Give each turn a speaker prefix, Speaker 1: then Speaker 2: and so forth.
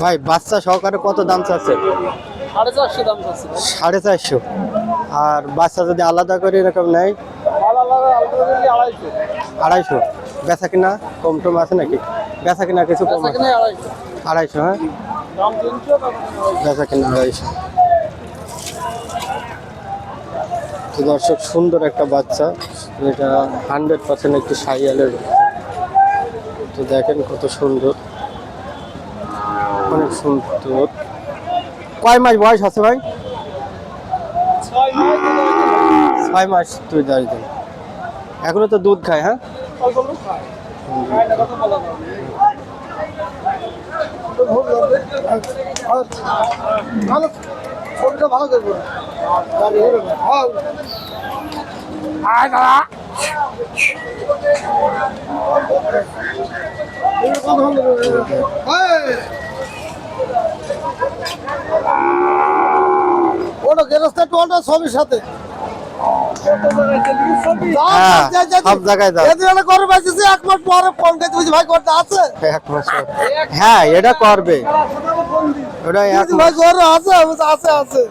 Speaker 1: ভাই বাচ্চা সহকারে কত দাম চাচ্ছে?
Speaker 2: সাড়ে চারশো দাম চাচ্ছে।
Speaker 1: সাড়ে চারশো। আর বাচ্চা যদি আলাদা করে এরকম নেয়?
Speaker 2: আড়াইশো।
Speaker 1: বেচা কিনা কম টম আছে নাকি? বেচা কিনা কিছু কম আছে?
Speaker 2: আড়াইশো।
Speaker 1: হ্যাঁ? বেচা কিনা আড়াইশো। তো দর্শক সুন্দর একটা বাচ্চা। এটা হান্ড্রেড পার্সেন্ট একটি সাইয়ালের। তো দেখেন কত সুন্দর। অনেক সুন্দর কয় মাস বয়স আছে ভাই?
Speaker 2: ছয় মাস
Speaker 1: তুই দাঁড়িয়ে দেন এখনও তো দুধ খায় হ্যাঁ?
Speaker 2: ভালো করব আয় দাদা ওটা গেরস্তা টোলটা সবই সাথে।
Speaker 1: হ্যাঁ, সব জায়গায় দাও।
Speaker 2: এদিকে করে বেঁচেছি এক মাস পরে ফোন করতে বলছি ভাই করতে আছে?
Speaker 1: এক মাস হ্যাঁ এটা করবে। ওটা এক
Speaker 2: জ্বর আছে আছে আছে।